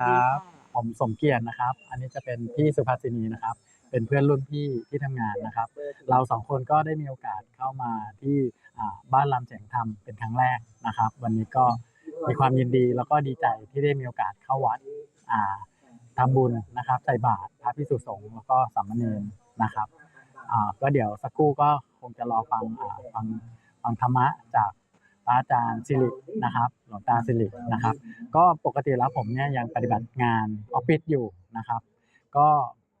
ครับผมสมเกียรตินะครับ อันนี้จะเป็นพี่สุภาสินีนะครับ เป็นเพื่อนรุ่นพี่ที่ทำงานนะครับ เราสองคนก็ได้มีโอกาสเข้ามาที่อ่าบ้านลำเสียงธรรมเป็นครั้งแรกนะครับ วันนี้ก็มีความยินดีแล้วก็ดีใจที่ได้มีโอกาสเข้าวัดอ่าทำบุญนะครับใส่บาตรพระพิสุสงฆ์แล้วก็สามเณรนะครับอ่าก็เดี๋ยวสักครู่ก็คงจะรอฟังอ่าฟังฟังธรรมะจาก พระอาจารย์สิรินะครับ หลวงตาสิรินะครับ ก็ปกติแล้วผมเนี่ยยังปฏิบัติงานออฟฟิศอยู่นะครับ ก็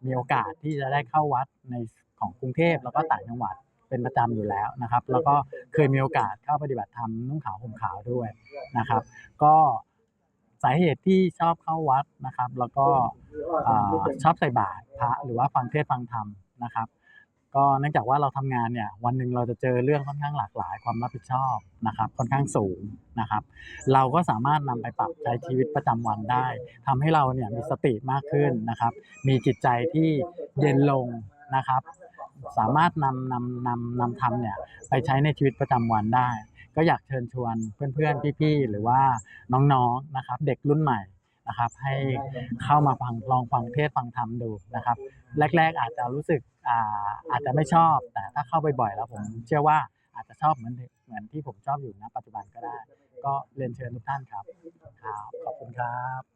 มีโอกาสที่จะได้เข้าวัดในของกรุงเทพแล้วก็ต่างจังหวัดเป็นประจำอยู่แล้วนะครับ แล้วก็เคยมีโอกาสเข้าปฏิบัติธรรมนุ่งขาวห่มขาวด้วยนะครับ ก็สาเหตุที่ชอบเข้าวัดนะครับ แล้วก็ชอบใส่บาตรพระหรือว่าฟังเทศฟังธรรมนะครับ ก็เนื่องจากว่าเราทำงานเนี่ยวันหนึ่งเราจะเจอเรื่องค่อนข้างหลากหลายความรับผิดชอบนะครับค่อนข้างสูงนะครับ เราก็สามารถนำไปปรับใช้ชีวิตประจำวันได้ทำให้เราเนี่ยมีสติมากขึ้นนะครับ มีจิตใจที่เย็นลงนะครับ สามารถนำนำนำนำธรรมเนี่ยไปใช้ในชีวิตประจำวันได้ ก็อยากเชิญชวนเพื่อนๆพี่ๆหรือว่าน้องๆนะครับ เด็กรุ่นใหม่ นะครับ ให้เข้ามาฟังลองฟังเทศน์ฟังธรรมดูนะครับ แรก ๆ อาจจะรู้สึกอ่าอาจจะไม่ชอบ แต่ถ้าเข้าบ่อยๆแล้วผมเชื่อว่าอาจจะชอบเหมือนเหมือนที่ผมชอบอยู่ณปัจจุบันก็ได้ ก็เรียนเชิญทุกท่านครับครับขอบคุณครับ